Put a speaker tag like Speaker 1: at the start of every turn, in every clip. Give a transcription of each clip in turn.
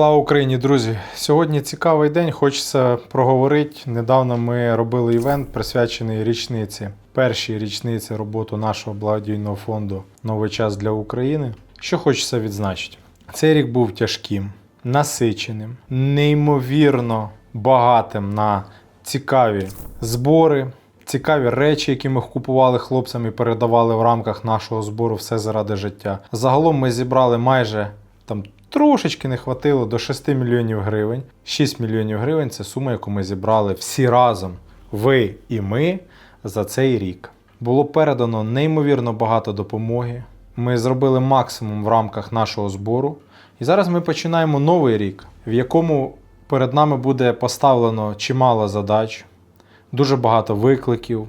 Speaker 1: Слава Україні, друзі! Сьогодні цікавий день. Хочеться проговорити. Недавно ми робили івент, присвячений річниці, першій річниці роботи нашого благодійного фонду Новий час для України. Що хочеться відзначити? Цей рік був тяжким, насиченим, неймовірно багатим на цікаві збори. Цікаві речі, які ми купували хлопцям і передавали в рамках нашого збору все заради життя. Загалом ми зібрали майже там трошечки не хватило до 6 мільйонів гривень. 6 мільйонів гривень це сума, яку ми зібрали всі разом, ви і ми, за цей рік. Було передано неймовірно багато допомоги. Ми зробили максимум в рамках нашого збору. І зараз ми починаємо новий рік, в якому перед нами буде поставлено чимало задач, дуже багато викликів.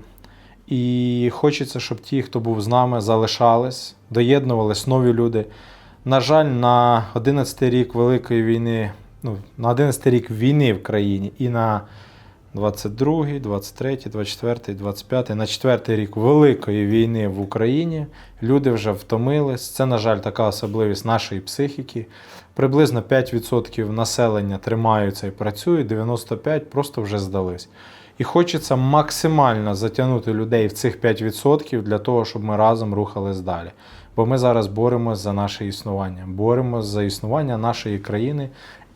Speaker 1: І хочеться, щоб ті, хто був з нами, залишались, доєднувались нові люди. На жаль, на 11 рік Великої війни, ну, на 11 рік війни в країні і на 22, й 23, й 24, 25, на 4 й рік Великої війни в Україні люди вже втомились. Це, на жаль, така особливість нашої психіки. Приблизно 5% населення тримаються і працюють, 95% просто вже здались. І хочеться максимально затягнути людей в цих 5% для того, щоб ми разом рухались далі. Бо ми зараз боремося за наше існування, боремося за існування нашої країни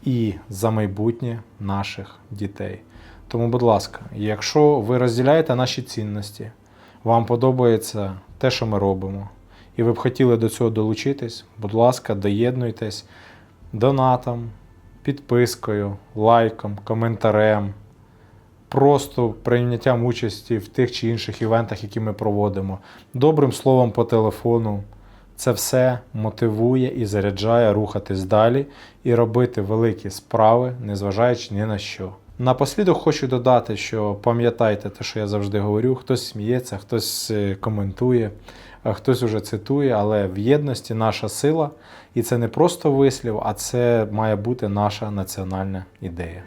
Speaker 1: і за майбутнє наших дітей. Тому, будь ласка, якщо ви розділяєте наші цінності, вам подобається те, що ми робимо, і ви б хотіли до цього долучитись, будь ласка, доєднуйтесь донатом, підпискою, лайком, коментарем просто прийняттям участі в тих чи інших івентах, які ми проводимо, добрим словом по телефону. Це все мотивує і заряджає рухатись далі і робити великі справи, незважаючи ні на що. Напослідок хочу додати, що пам'ятайте те, що я завжди говорю: хтось сміється, хтось е, коментує, хтось уже цитує, але в єдності наша сила, і це не просто вислів, а це має бути наша національна ідея.